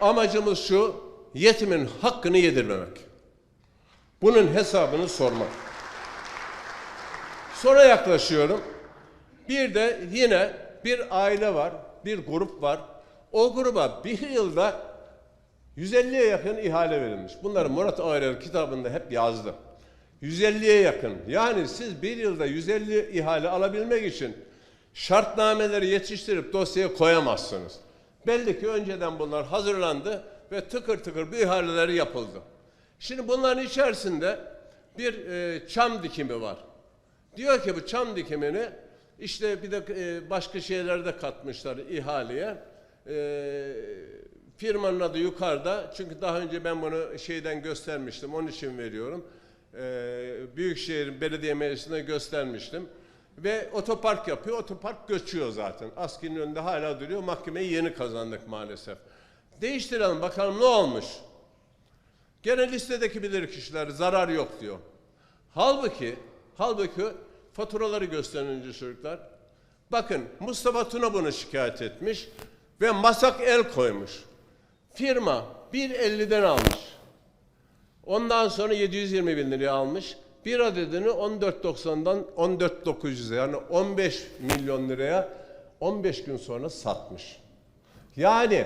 Amacımız şu, yetimin hakkını yedirmemek. Bunun hesabını sormak. Sonra yaklaşıyorum. Bir de yine bir aile var, bir grup var. O gruba bir yılda 150'ye yakın ihale verilmiş. Bunları Murat Ağrel kitabında hep yazdı. 150'ye yakın. Yani siz bir yılda 150 ihale alabilmek için şartnameleri yetiştirip dosyaya koyamazsınız. Belli ki önceden bunlar hazırlandı ve tıkır tıkır bu ihaleleri yapıldı. Şimdi bunların içerisinde bir e, çam dikimi var. Diyor ki bu çam dikimini işte bir de e, başka şeyler de katmışlar ihaleye. E, firmanın adı yukarıda. Çünkü daha önce ben bunu şeyden göstermiştim. Onun için veriyorum. E, Büyükşehir Belediye Meclisi'ne göstermiştim. Ve otopark yapıyor. Otopark göçüyor zaten. Askinin önünde hala duruyor. Mahkemeyi yeni kazandık maalesef. Değiştirelim bakalım ne olmuş. Gene listedeki bilir kişiler zarar yok diyor. Halbuki, halbuki faturaları gösterince çocuklar. Bakın Mustafa Tuna bunu şikayet etmiş ve masak el koymuş. Firma 1.50'den almış. Ondan sonra 720 bin liraya almış. Bir adedini 14.90'dan 14.900'e yani 15 milyon liraya 15 gün sonra satmış. Yani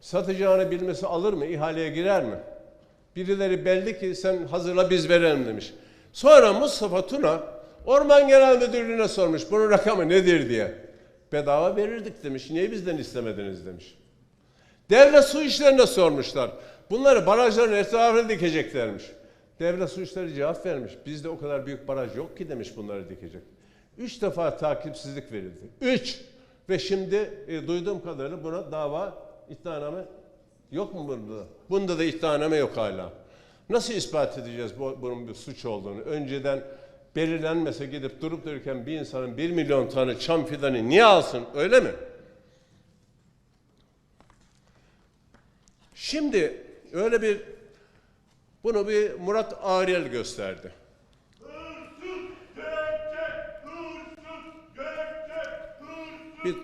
satacağını bilmesi alır mı? İhaleye girer mi? Birileri belli ki sen hazırla biz verelim demiş. Sonra Mustafa Tuna Orman Genel Müdürlüğü'ne sormuş bunun rakamı nedir diye. Bedava verirdik demiş. Niye bizden istemediniz demiş. Devlet su işlerine sormuşlar. Bunları barajların etrafına dikeceklermiş. Devlet su işleri cevap vermiş. Bizde o kadar büyük baraj yok ki demiş bunları dikecek. Üç defa takipsizlik verildi. Üç. Ve şimdi e, duyduğum kadarıyla buna dava, iddianame yok mu bunda? Bunda da iddianame yok hala. Nasıl ispat edeceğiz bu, bunun bir suç olduğunu? Önceden belirlenmese gidip durup dururken bir insanın bir milyon tane çam fidanı niye alsın? Öyle mi? Şimdi öyle bir bunu bir Murat Ağrel gösterdi. Bir-.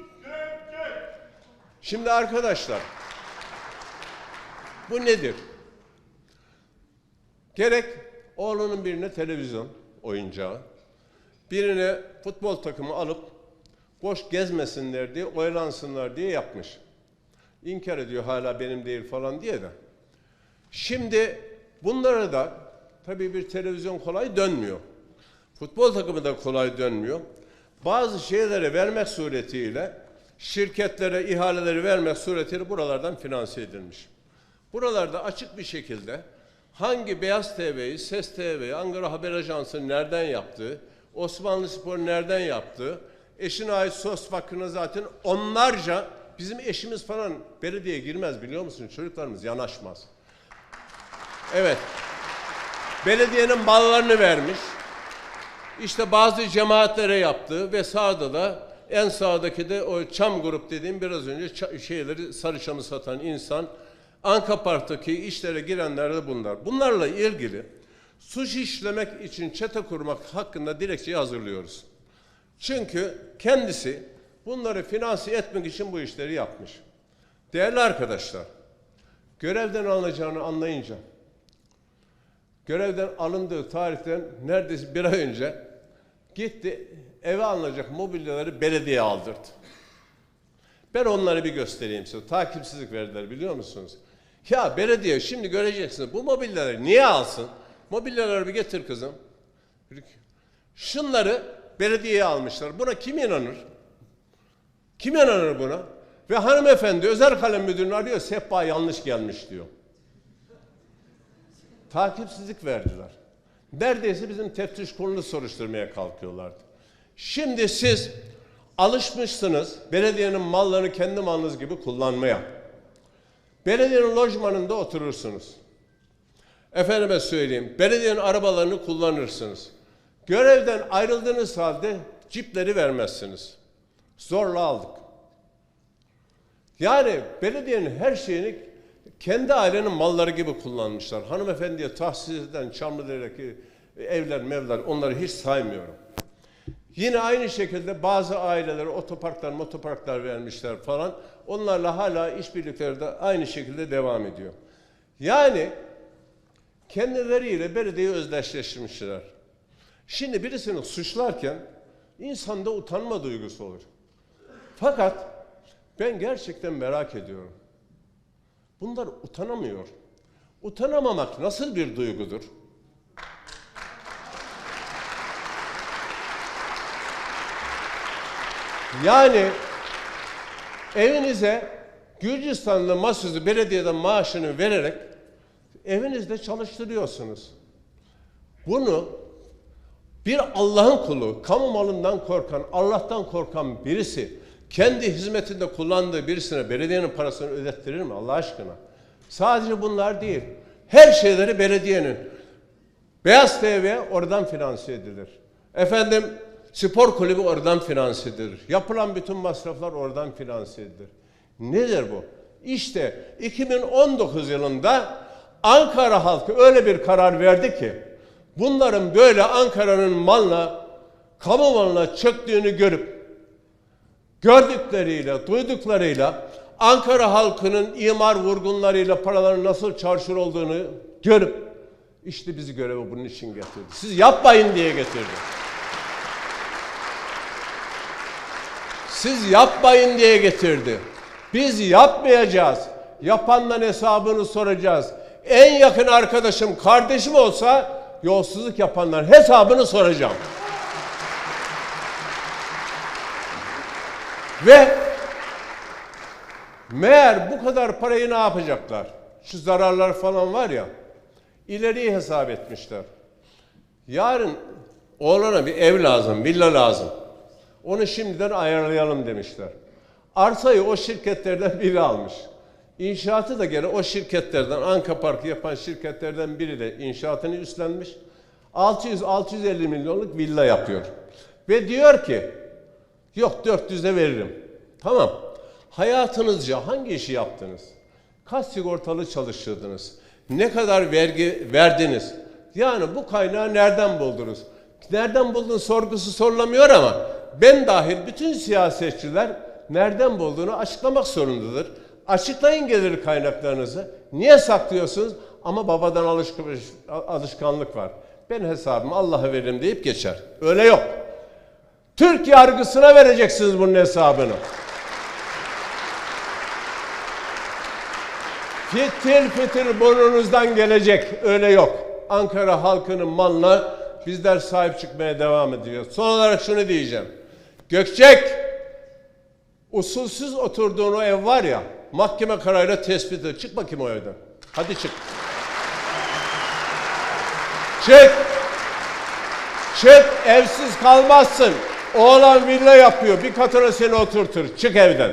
Şimdi arkadaşlar bu nedir? Gerek oğlunun birine televizyon oyuncağı, birine futbol takımı alıp boş gezmesinler diye, oyalansınlar diye yapmış. İnkar ediyor hala benim değil falan diye de. Şimdi bunlara da tabii bir televizyon kolay dönmüyor. Futbol takımı da kolay dönmüyor. Bazı şeyleri vermek suretiyle şirketlere ihaleleri vermek suretiyle buralardan finanse edilmiş. Buralarda açık bir şekilde hangi Beyaz TV'yi, Ses TV'yi, Ankara Haber Ajansı nereden yaptığı, Osmanlı Spor nereden yaptığı, eşine ait sos hakkını zaten onlarca bizim eşimiz falan belediyeye girmez biliyor musun? Çocuklarımız yanaşmaz. Evet. Belediyenin mallarını vermiş. İşte bazı cemaatlere yaptı ve sağda da en sağdaki de o Çam Grup dediğim biraz önce şeyleri sarı çamı satan insan Anka Park'taki işlere girenler de bunlar. Bunlarla ilgili suç işlemek için çete kurmak hakkında dilekçeyi hazırlıyoruz. Çünkü kendisi bunları finanse etmek için bu işleri yapmış. Değerli arkadaşlar, görevden alınacağını anlayınca görevden alındığı tarihten neredeyse bir ay önce gitti eve alınacak mobilyaları belediye aldırdı. Ben onları bir göstereyim size. Takipsizlik verdiler biliyor musunuz? Ya belediye şimdi göreceksiniz bu mobilyaları niye alsın? Mobilyaları bir getir kızım. Şunları belediyeye almışlar. Buna kim inanır? Kim inanır buna? Ve hanımefendi özel kalem müdürünü arıyor. Sehpa yanlış gelmiş diyor takipsizlik verdiler. Neredeyse bizim teftiş kurulunu soruşturmaya kalkıyorlardı. Şimdi siz alışmışsınız belediyenin mallarını kendi malınız gibi kullanmaya. Belediyenin lojmanında oturursunuz. Efendime söyleyeyim, belediyenin arabalarını kullanırsınız. Görevden ayrıldığınız halde cipleri vermezsiniz. Zorla aldık. Yani belediyenin her şeyini kendi ailenin malları gibi kullanmışlar. Hanımefendiye tahsis eden Çamlıdere'deki evler mevler onları hiç saymıyorum. Yine aynı şekilde bazı ailelere otoparklar, motoparklar vermişler falan. Onlarla hala işbirlikleri de aynı şekilde devam ediyor. Yani kendileriyle belediyeyi özdeşleştirmişler. Şimdi birisini suçlarken insanda utanma duygusu olur. Fakat ben gerçekten merak ediyorum. Bunlar utanamıyor. Utanamamak nasıl bir duygudur? Yani evinize Gürcistanlı Masuz'u belediyeden maaşını vererek evinizde çalıştırıyorsunuz. Bunu bir Allah'ın kulu, kamu malından korkan, Allah'tan korkan birisi kendi hizmetinde kullandığı birisine belediyenin parasını ödettirir mi Allah aşkına? Sadece bunlar değil. Her şeyleri belediyenin. Beyaz TV oradan finanse edilir. Efendim spor kulübü oradan finanse edilir. Yapılan bütün masraflar oradan finanse edilir. Nedir bu? İşte 2019 yılında Ankara halkı öyle bir karar verdi ki bunların böyle Ankara'nın malına, kamu malına çöktüğünü görüp gördükleriyle, duyduklarıyla Ankara halkının imar vurgunlarıyla paraların nasıl çarşır olduğunu görüp işte bizi göreve bunun için getirdi. Siz yapmayın diye getirdi. Siz yapmayın diye getirdi. Biz yapmayacağız. Yapanların hesabını soracağız. En yakın arkadaşım, kardeşim olsa yolsuzluk yapanların hesabını soracağım. Ve meğer bu kadar parayı ne yapacaklar? Şu zararlar falan var ya, ileriyi hesap etmişler. Yarın oğlana bir ev lazım, villa lazım. Onu şimdiden ayarlayalım demişler. Arsayı o şirketlerden biri almış. İnşaatı da gene o şirketlerden, Anka Parkı yapan şirketlerden biri de inşaatını üstlenmiş. 600-650 milyonluk villa yapıyor. Ve diyor ki, yok 400'e veririm. Tamam. Hayatınızca hangi işi yaptınız? Kaç sigortalı çalıştırdınız? Ne kadar vergi verdiniz? Yani bu kaynağı nereden buldunuz? Nereden buldun sorgusu sorulamıyor ama ben dahil bütün siyasetçiler nereden bulduğunu açıklamak zorundadır. Açıklayın gelir kaynaklarınızı. Niye saklıyorsunuz? Ama babadan alışk- alışkanlık var. Ben hesabımı Allah'a veririm deyip geçer. Öyle yok. Türk yargısına vereceksiniz bunun hesabını. Fitil fitil burnunuzdan gelecek. Öyle yok. Ankara halkının malına bizler sahip çıkmaya devam ediyoruz. Son olarak şunu diyeceğim. Gökçek usulsüz oturduğun o ev var ya mahkeme kararıyla tespit et. Çık bakayım o evden. Hadi çık. Çık. Çık evsiz kalmazsın. Oğlan villa yapıyor. Bir katına seni oturtur. Çık evden.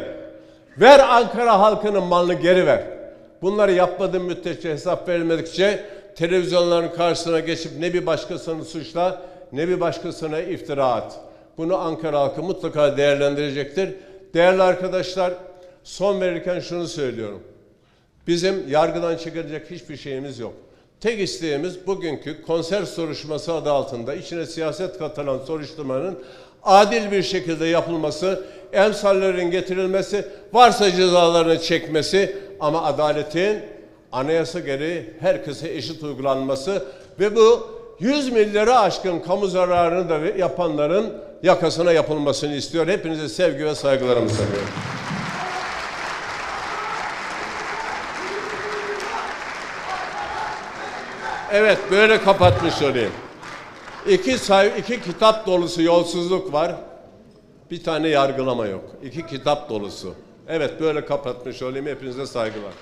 Ver Ankara halkının malını geri ver. Bunları yapmadığın müddetçe hesap verilmedikçe televizyonların karşısına geçip ne bir başkasını suçla ne bir başkasına iftira at. Bunu Ankara halkı mutlaka değerlendirecektir. Değerli arkadaşlar son verirken şunu söylüyorum. Bizim yargıdan çıkaracak hiçbir şeyimiz yok. Tek isteğimiz bugünkü konser soruşturması adı altında içine siyaset katılan soruşturmanın adil bir şekilde yapılması, emsallerin getirilmesi, varsa cezalarını çekmesi ama adaletin anayasa gereği herkese eşit uygulanması ve bu 100 milyara aşkın kamu zararını da yapanların yakasına yapılmasını istiyor. Hepinize sevgi ve saygılarımı sunuyorum. Evet böyle kapatmış olayım. İki, say iki kitap dolusu yolsuzluk var. Bir tane yargılama yok. İki kitap dolusu. Evet böyle kapatmış olayım. Hepinize saygılar.